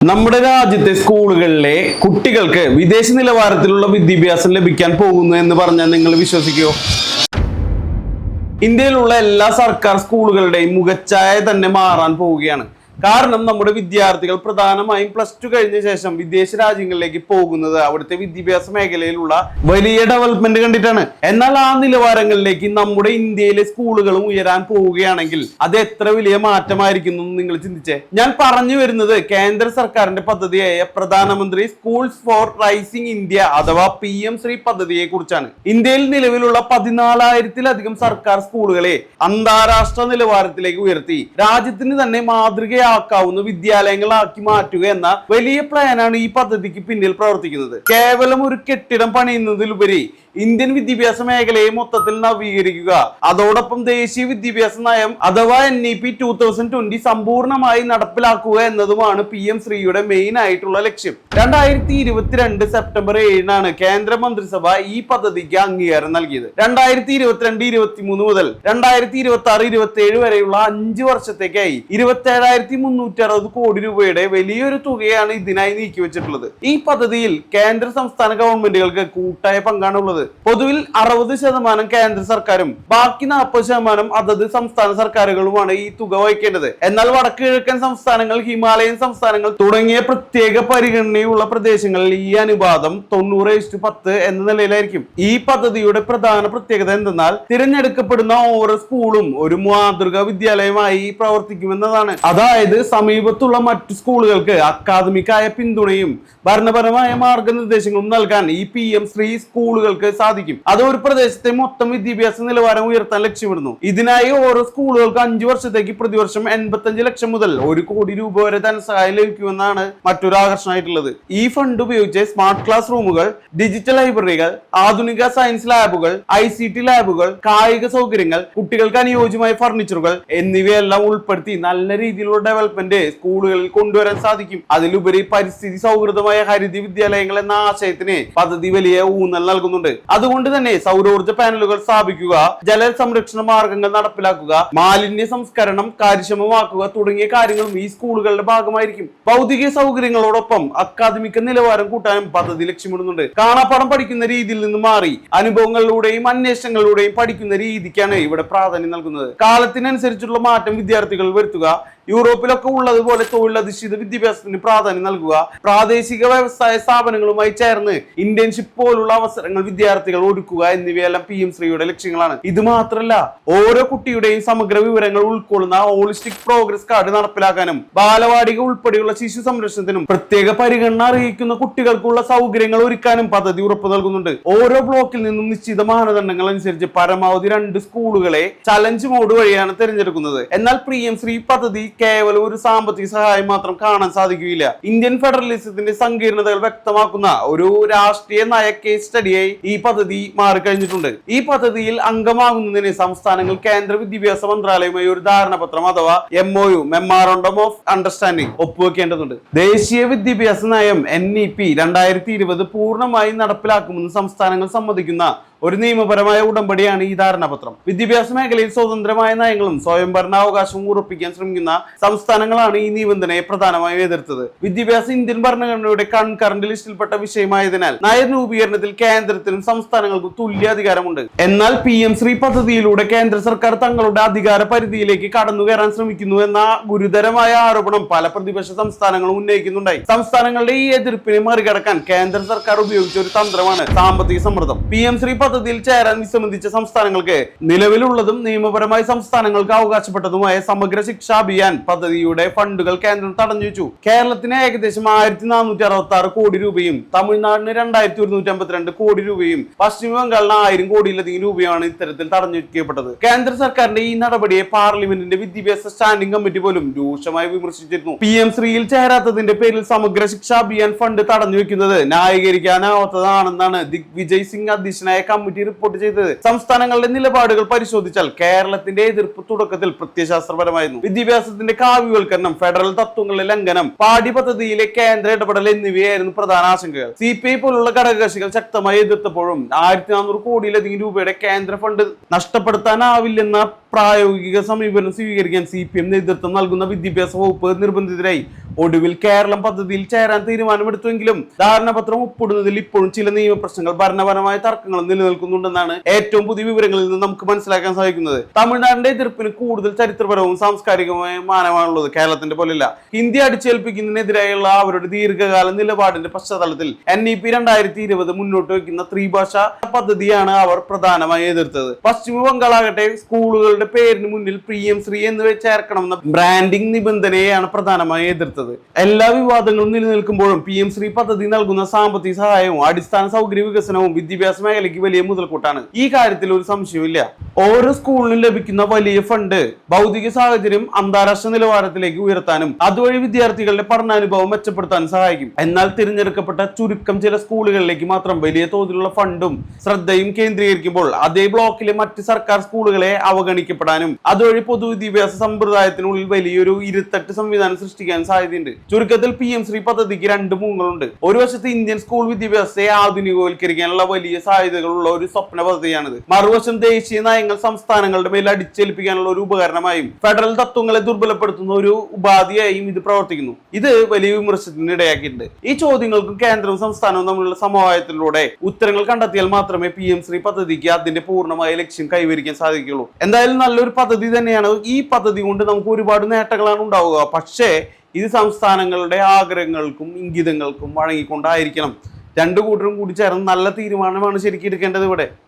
നമ്മുടെ രാജ്യത്തെ സ്കൂളുകളിലെ കുട്ടികൾക്ക് വിദേശ നിലവാരത്തിലുള്ള വിദ്യാഭ്യാസം ലഭിക്കാൻ പോകുന്നു എന്ന് പറഞ്ഞാൽ നിങ്ങൾ വിശ്വസിക്കുമോ ഇന്ത്യയിലുള്ള എല്ലാ സർക്കാർ സ്കൂളുകളുടെയും മുഖച്ഛായ തന്നെ മാറാൻ പോവുകയാണ്. കാരണം നമ്മുടെ വിദ്യാർത്ഥികൾ പ്രധാനമായും പ്ലസ് ടു കഴിഞ്ഞ ശേഷം വിദേശ രാജ്യങ്ങളിലേക്ക് പോകുന്നത് അവിടുത്തെ വിദ്യാഭ്യാസ മേഖലയിലുള്ള വലിയ ഡെവലപ്മെന്റ് കണ്ടിട്ടാണ്. എന്നാൽ ആ നിലവാരങ്ങളിലേക്ക് നമ്മുടെ ഇന്ത്യയിലെ സ്കൂളുകളും ഉയരാൻ പോവുകയാണെങ്കിൽ അത് എത്ര വലിയ മാറ്റമായിരിക്കുന്നു എന്ന് നിങ്ങൾ ചിന്തിച്ചേ? ഞാൻ പറഞ്ഞു വരുന്നത് കേന്ദ്ര സർക്കാരിന്റെ പദ്ധതിയായ പ്രധാനമന്ത്രി സ്കൂൾസ് ഫോർ റൈസിംഗ് ഇന്ത്യ അഥവാ പി എം ശ്രീ പദ്ധതിയെ കുറിച്ചാണ്. ഇന്ത്യയിൽ നിലവിലുള്ള പതിനാലായിരത്തിലധികം സർക്കാർ സ്കൂളുകളെ അന്താരാഷ്ട്ര നിലവാരത്തിലേക്ക് ഉയർത്തി. രാജ്യത്തിന് തന്നെ മാതൃകയാക്കാവുന്ന വിദ്യാലയങ്ങളാക്കി മാറ്റുക എന്ന വലിയ പ്ലാനാണ് ഈ പദ്ധതിക്ക് പിന്നിൽ പ്രവർത്തിക്കുന്നത്. കേവലം ഒരു കെട്ടിടം പണിയുന്നതിലുപരി ഇന്ത്യൻ വിദ്യാഭ്യാസ മേഖലയെ മൊത്തത്തിൽ നവീകരിക്കുക. അതോടൊപ്പം ദേശീയ വിദ്യാഭ്യാസ നയം അഥവാ N E P two thousand twenty സമ്പൂർണമായി നടപ്പിലാക്കുക എന്നതുമാണ് പി എം ശ്രീയുടെ മെയിൻ ആയിട്ടുള്ള ലക്ഷ്യം. രണ്ടായിരത്തി ഇരുപത്തിരണ്ട് സെപ്റ്റംബർ ഏഴിനാണ് കേന്ദ്ര മന്ത്രിസഭ ഈ പദ്ധതിക്ക് അംഗീകാരം നൽകിയത്. രണ്ടായിരത്തി ഇരുപത്തിരണ്ട് ഇരുപത്തി മൂന്ന് മുതൽ രണ്ടായിരത്തി ഇരുപത്തി ആറ് ഇരുപത്തി ഏഴ് വരെയുള്ള അഞ്ച് വർഷത്തേക്കായി ഇരുപത്തി ഏഴായിരത്തി മുന്നൂറ്റി അറുപത് കോടി രൂപയുടെ വലിയൊരു തുകയാണ് ഇതിനായി നീക്കിവെച്ചിട്ടുള്ളത്. ഈ പദ്ധതിയിൽ കേന്ദ്ര സംസ്ഥാന ഗവൺമെന്റുകൾക്ക് കൂട്ടായ പങ്കാണുള്ളത്. പൊതുവിൽ അറുപത് ശതമാനം കേന്ദ്ര സർക്കാരും ബാക്കി നാൽപ്പത് ശതമാനം അതത് സംസ്ഥാന സർക്കാരുകളുമാണ് ഈ തുക വഹിക്കേണ്ടത്. എന്നാൽ വടക്ക് കിഴക്കൻ സംസ്ഥാനങ്ങൾ ഹിമാലയൻ സംസ്ഥാനങ്ങൾ തുടങ്ങിയ പ്രത്യേക പരിഗണനയുള്ള പ്രദേശങ്ങളിൽ ഈ അനുപാതം തൊണ്ണൂറ് ഇഷ്ടു പത്ത് എന്ന നിലയിലായിരിക്കും. ഈ പദ്ധതിയുടെ പ്രധാന പ്രത്യേകത എന്തെന്നാൽ തിരഞ്ഞെടുക്കപ്പെടുന്ന ഓരോ സ്കൂളും ഒരു മാതൃക വിദ്യാലയമായി പ്രവർത്തിക്കുമെന്നതാണ്. അതായത് സമീപത്തുള്ള മറ്റു സ്കൂളുകൾക്ക് അക്കാദമിക്കായ പിന്തുണയും ഭരണപരമായ മാർഗനിർദ്ദേശങ്ങളും നൽകാൻ ഈ പി എം ശ്രീ സ്കൂളുകൾക്ക് സാധിക്കും. അത് ഒരു പ്രദേശത്തെ മൊത്തം വിദ്യാഭ്യാസ നിലവാരം ഉയർത്താൻ ലക്ഷ്യമിടുന്നു. ഇതിനായി ഓരോ സ്കൂളുകൾക്ക് അഞ്ചു വർഷത്തേക്ക് പ്രതിവർഷം എൺപത്തഞ്ച് ലക്ഷം മുതൽ ഒരു കോടി രൂപ വരെ ധനസഹായം ലഭിക്കുമെന്നാണ് മറ്റൊരു ആകർഷണമായിട്ടുള്ളത്. ഈ ഫണ്ട് ഉപയോഗിച്ച് സ്മാർട്ട് ക്ലാസ് റൂമുകൾ ഡിജിറ്റൽ ലൈബ്രറികൾ ആധുനിക സയൻസ് ലാബുകൾ ഐ സി ടി ലാബുകൾ കായിക സൗകര്യങ്ങൾ കുട്ടികൾക്ക് അനുയോജ്യമായ ഫർണിച്ചറുകൾ എന്നിവയെല്ലാം ഉൾപ്പെടുത്തി നല്ല രീതിയിലുള്ള ഡെവലപ്മെന്റ് സ്കൂളുകളിൽ കൊണ്ടുവരാൻ സാധിക്കും. അതിലുപരി പരിസ്ഥിതി സൗഹൃദമായ ഹരിത വിദ്യാലയങ്ങൾ എന്ന ആശയത്തിന് പദ്ധതി വലിയ ഊന്നൽ നൽകുന്നുണ്ട്. അതുകൊണ്ട് തന്നെ സൗരോർജ പാനലുകൾ സ്ഥാപിക്കുക ജല സംരക്ഷണ മാർഗങ്ങൾ നടപ്പിലാക്കുക മാലിന്യ സംസ്കരണം കാര്യക്ഷമമാക്കുക തുടങ്ങിയ കാര്യങ്ങളും ഈ സ്കൂളുകളുടെ ഭാഗമായിരിക്കും. ഭൗതിക സൗകര്യങ്ങളോടൊപ്പം അക്കാദമിക നിലവാരം കൂട്ടാനും പദ്ധതി ലക്ഷ്യമിടുന്നുണ്ട്. കാണാപ്പാടം പഠിക്കുന്ന രീതിയിൽ നിന്ന് മാറി അനുഭവങ്ങളിലൂടെയും അന്വേഷണങ്ങളിലൂടെയും പഠിക്കുന്ന രീതിക്കാണ് ഇവിടെ പ്രാധാന്യം നൽകുന്നത്. കാലത്തിനനുസരിച്ചുള്ള മാറ്റം വിദ്യാർത്ഥികൾ വരുത്തുക യൂറോപ്പിലൊക്കെ ഉള്ളതുപോലെ തൊഴിലധിഷ്ഠിത വിദ്യാഭ്യാസത്തിന് പ്രാധാന്യം നൽകുക. പ്രാദേശിക വ്യവസായ സ്ഥാപനങ്ങളുമായി ചേർന്ന് ഇന്റേൺഷിപ്പ് പോലുള്ള അവസരങ്ങൾ വിദ്യാർത്ഥികൾ ഒരുക്കുക എന്നിവയെല്ലാം പി എം ശ്രീയുടെ ലക്ഷ്യങ്ങളാണ്. ഇത് മാത്രമല്ല ഓരോ കുട്ടിയുടെയും സമഗ്ര വിവരങ്ങൾ ഉൾക്കൊള്ളുന്ന ഹോളിസ്റ്റിക് പ്രോഗ്രസ് കാർഡ് നടപ്പിലാക്കാനും ബാലവാടിക ഉൾപ്പെടെയുള്ള ശിശു സംരക്ഷണത്തിനും പ്രത്യേക പരിഗണന അറിയിക്കുന്ന കുട്ടികൾക്കുള്ള സൗകര്യങ്ങൾ ഒരുക്കാനും പദ്ധതി ഉറപ്പു നൽകുന്നുണ്ട്. ഓരോ ബ്ലോക്കിൽ നിന്നും നിശ്ചിത മാനദണ്ഡങ്ങൾ അനുസരിച്ച് പരമാവധി രണ്ട് സ്കൂളുകളെ ചലഞ്ച് മോഡ് വഴിയാണ് തിരഞ്ഞെടുക്കുന്നത്. എന്നാൽ പി എം ശ്രീ പദ്ധതി കേവലം ഒരു സാമ്പത്തിക സഹായം മാത്രം കാണാൻ സാധിക്കുകയില്ല. ഇന്ത്യൻ ഫെഡറലിസത്തിന്റെ സങ്കീർണതകൾ വ്യക്തമാക്കുന്ന ഒരു രാഷ്ട്രീയ നയ കേസ് സ്റ്റഡിയായി ഈ പദ്ധതി മാറിക്കഴിഞ്ഞിട്ടുണ്ട് ഈ പദ്ധതിയിൽ അംഗമാകുന്നതിന് സംസ്ഥാനങ്ങൾ കേന്ദ്ര വിദ്യാഭ്യാസ മന്ത്രാലയവുമായി ഒരു ധാരണാപത്രം അഥവാ M O U memorandum of understanding ഒപ്പുവെക്കേണ്ടതുണ്ട്. ദേശീയ വിദ്യാഭ്യാസ നയം എൻ ഇ പി രണ്ടായിരത്തി ഇരുപത് പൂർണമായി നടപ്പിലാക്കുമെന്ന് സംസ്ഥാനങ്ങൾ സമ്മതിക്കുന്ന ഒരു നിയമപരമായ ഉടമ്പടിയാണ് ഈ ധാരണാപത്രം. വിദ്യാഭ്യാസ മേഖലയിൽ സ്വതന്ത്രമായ നയങ്ങളും സ്വയം ഭരണാവകാശവും ഉറപ്പിക്കാൻ ശ്രമിക്കുന്ന സംസ്ഥാനങ്ങളാണ് ഈ നിബന്ധനയെ പ്രധാനമായും എതിർത്തത്. വിദ്യാഭ്യാസ ഇന്ത്യൻ ഭരണഘടനയുടെ കൺകറന്റ് ലിസ്റ്റിൽപ്പെട്ട വിഷയമായതിനാൽ നയരൂപീകരണത്തിൽ കേന്ദ്രത്തിനും സംസ്ഥാനങ്ങൾക്കും തുല്യ അധികാരമുണ്ട്. എന്നാൽ പി എം ശ്രീ പദ്ധതിയിലൂടെ കേന്ദ്ര സർക്കാർ തങ്ങളുടെ അധികാര പരിധിയിലേക്ക് കടന്നു കയറാൻ ശ്രമിക്കുന്നു എന്ന ഗുരുതരമായ ആരോപണം പല പ്രതിപക്ഷ സംസ്ഥാനങ്ങളും ഉന്നയിക്കുന്നുണ്ടായി. സംസ്ഥാനങ്ങളുടെ ഈ എതിർപ്പിനെ മറികടക്കാൻ കേന്ദ്ര സർക്കാർ ഉപയോഗിച്ച ഒരു തന്ത്രമാണ് സാമ്പത്തിക സമ്മർദ്ദം. പി എം ശ്രീ പദ്ധതിയിൽ ചേരാൻ വിസമ്മതിച്ച സംസ്ഥാനങ്ങൾക്ക് നിലവിലുള്ളതും നിയമപരമായി സംസ്ഥാനങ്ങൾക്ക് അവകാശപ്പെട്ടതുമായ സമഗ്ര ശിക്ഷാ അഭിയാൻ പദ്ധതിയുടെ ഫണ്ടുകൾ കേന്ദ്രം തടഞ്ഞു വെച്ചു. കേരളത്തിന് ഏകദേശം ആയിരത്തി നാനൂറ്റി അറുപത്തി ആറ് കോടി രൂപയും തമിഴ്നാടിന് രണ്ടായിരത്തി ഒരുന്നൂറ്റി അമ്പത്തിരണ്ട് കോടി രൂപയും പശ്ചിമ ബംഗാളിന് ആയിരം കോടിയിലധികം രൂപയാണ് ഇത്തരത്തിൽ തടഞ്ഞു വെക്കപ്പെട്ടത് കേന്ദ്ര സർക്കാരിന്റെ ഈ നടപടിയെ പാർലമെന്റിന്റെ വിദ്യാഭ്യാസ സ്റ്റാൻഡിംഗ് കമ്മിറ്റി പോലും രൂക്ഷമായി വിമർശിച്ചിരുന്നു. പി എം ശ്രീയിൽ ചേരാത്തതിന്റെ പേരിൽ സമഗ്ര ശിക്ഷാ അഭിയാൻ ഫണ്ട് തടഞ്ഞു വെക്കുന്നത് ന്യായീകരിക്കാനാവാത്തതാണെന്നാണ് ദിഗ്വിജയ് സിംഗ് അധ്യക്ഷനായ കമ്മിറ്റി റിപ്പോർട്ട് ചെയ്തത്. സംസ്ഥാനങ്ങളുടെ നിലപാടുകൾ പരിശോധിച്ചാൽ കേരളത്തിന്റെ എതിർപ്പ് തുടക്കത്തിൽ പ്രത്യയശാസ്ത്രപരമായിരുന്നു. വിദ്യാഭ്യാസത്തിന്റെ കാവ്യവൽക്കരണം ഫെഡറൽ തത്വങ്ങളിലെ ലംഘനം പാഠ്യപദ്ധതിയിലെ കേന്ദ്ര ഇടപെടൽ എന്നിവയായിരുന്നു പ്രധാന ആശങ്കകൾ. സി പി ഐ പോലുള്ള ഘടകകക്ഷികൾ ശക്തമായി എതിർത്തപ്പോഴും ആയിരത്തി നാനൂറ് കോടിയിലധികം രൂപയുടെ കേന്ദ്ര ഫണ്ട് നഷ്ടപ്പെടുത്താനാവില്ലെന്ന പ്രായോഗിക സമീപനം സ്വീകരിക്കാൻ സി പി എം നേതൃത്വം നൽകുന്ന വിദ്യാഭ്യാസ വകുപ്പ് നിർബന്ധിതരായി. ഒടുവിൽ കേരളം പദ്ധതിയിൽ ചേരാൻ തീരുമാനമെടുത്തുവെങ്കിലും ധാരണാപത്രം ഒപ്പിടുന്നതിൽ ഇപ്പോഴും ചില നിയമപ്രശ്നങ്ങൾ ഭരണപരമായ തർക്കങ്ങൾ നിലനിൽക്കുന്നുണ്ടെന്നാണ് ഏറ്റവും പുതിയ വിവരങ്ങളിൽ നിന്ന് നമുക്ക് മനസ്സിലാക്കാൻ സാധിക്കുന്നത്. തമിഴ്നാടിന്റെ എതിർപ്പിന് കൂടുതൽ ചരിത്രപരവും സാംസ്കാരികവുമായ മാനമാണുള്ളത്. കേരളത്തിന്റെ പോലെയല്ല. ഹിന്ദി അടിച്ചേൽപ്പിക്കുന്നതിനെതിരായുള്ള അവരുടെ ദീർഘകാല നിലപാടിന്റെ പശ്ചാത്തലത്തിൽ എൻ ഇ പി രണ്ടായിരത്തി ഇരുപത് മുന്നോട്ട് വയ്ക്കുന്ന ത്രിഭാഷ പദ്ധതിയാണ് അവർ പ്രധാനമായി എതിർത്തത്. പശ്ചിമ ബംഗാളാകട്ടെ സ്കൂളുകളുടെ പേരിന് മുന്നിൽ പി എം ശ്രീ എന്ന് ചേർക്കണം എന്ന ബ്രാൻഡിംഗ് നിബന്ധനയാണ് പ്രധാനമായി എതിർത്തത്. എല്ലാ വിവാദങ്ങളും നിലനിൽക്കുമ്പോഴും പി എം ശ്രീ പദ്ധതി നൽകുന്ന സാമ്പത്തിക സഹായവും അടിസ്ഥാന സൗകര്യ വികസനവും വിദ്യാഭ്യാസ മേഖലയ്ക്ക് വലിയ മുതൽക്കൂട്ടാണ്. ഈ കാര്യത്തിൽ ഒരു സംശയവും ഓരോ സ്കൂളിനും ലഭിക്കുന്ന വലിയ ഫണ്ട് ഭൗതിക സാഹചര്യം അന്താരാഷ്ട്ര നിലവാരത്തിലേക്ക് ഉയർത്താനും അതുവഴി വിദ്യാർത്ഥികളുടെ പഠനാനുഭവം മെച്ചപ്പെടുത്താനും സഹായിക്കും. എന്നാൽ തിരഞ്ഞെടുക്കപ്പെട്ട ചുരുക്കം ചില സ്കൂളുകളിലേക്ക് മാത്രം വലിയ തോതിലുള്ള ഫണ്ടും ശ്രദ്ധയും കേന്ദ്രീകരിക്കുമ്പോൾ അതേ ബ്ലോക്കിലെ മറ്റ് സർക്കാർ സ്കൂളുകളെ അവഗണിക്കപ്പെടാനും അതുവഴി പൊതുവിദ്യാഭ്യാസ സമ്പ്രദായത്തിനുള്ളിൽ വലിയൊരു ഇരുത്തട്ട് സംവിധാനം സൃഷ്ടിക്കാൻ സാധ്യതയുണ്ട്. ചുരുക്കത്തിൽ പി എം ശ്രീ പദ്ധതിക്ക് രണ്ട് മുഖങ്ങളുണ്ട്. ഒരു വശത്ത് ഇന്ത്യൻ സ്കൂൾ വിദ്യാഭ്യാസത്തെ ആധുനികവൽക്കരിക്കാനുള്ള വലിയ സാധ്യതകളുള്ള ഒരു സ്വപ്ന പദ്ധതിയാണിത്. മറുവശം ദേശീയ നയങ്ങൾ സംസ്ഥാനങ്ങളുടെ മേൽ അടിച്ചേൽപ്പിക്കാനുള്ള ഒരു ഉപകരണമായും ഫെഡറൽ തത്വങ്ങളെ ദുർബലപ്പെടുത്തുന്ന ഒരു ഉപാധിയായും ഇത് പ്രവർത്തിക്കുന്നു. ഇത് വലിയ വിമർശനത്തിന് ഇടയാക്കിയിട്ടുണ്ട്. ഈ ചോദ്യങ്ങൾക്കും കേന്ദ്രവും സംസ്ഥാനവും തമ്മിലുള്ള സമവായത്തിലൂടെ ഉത്തരങ്ങൾ കണ്ടെത്തിയാൽ മാത്രമേ പി എം ശ്രീ പദ്ധതിക്ക് അതിന്റെ പൂർണമായ ലക്ഷ്യം കൈവരിക്കാൻ സാധിക്കുകയുള്ളൂ. എന്തായാലും നല്ലൊരു പദ്ധതി തന്നെയാണ്. ഈ പദ്ധതി കൊണ്ട് നമുക്ക് ഒരുപാട് നേട്ടങ്ങളാണ് ഉണ്ടാവുക. പക്ഷേ ഇത് സംസ്ഥാനങ്ങളുടെ ആഗ്രഹങ്ങൾക്കും ഇംഗിതങ്ങൾക്കും വഴങ്ങിക്കൊണ്ടായിരിക്കണം. രണ്ടു കൂട്ടരും കൂടി ചേർന്ന് നല്ല തീരുമാനമാണ് ശരിക്കും എടുക്കേണ്ടത് ഇവിടെ.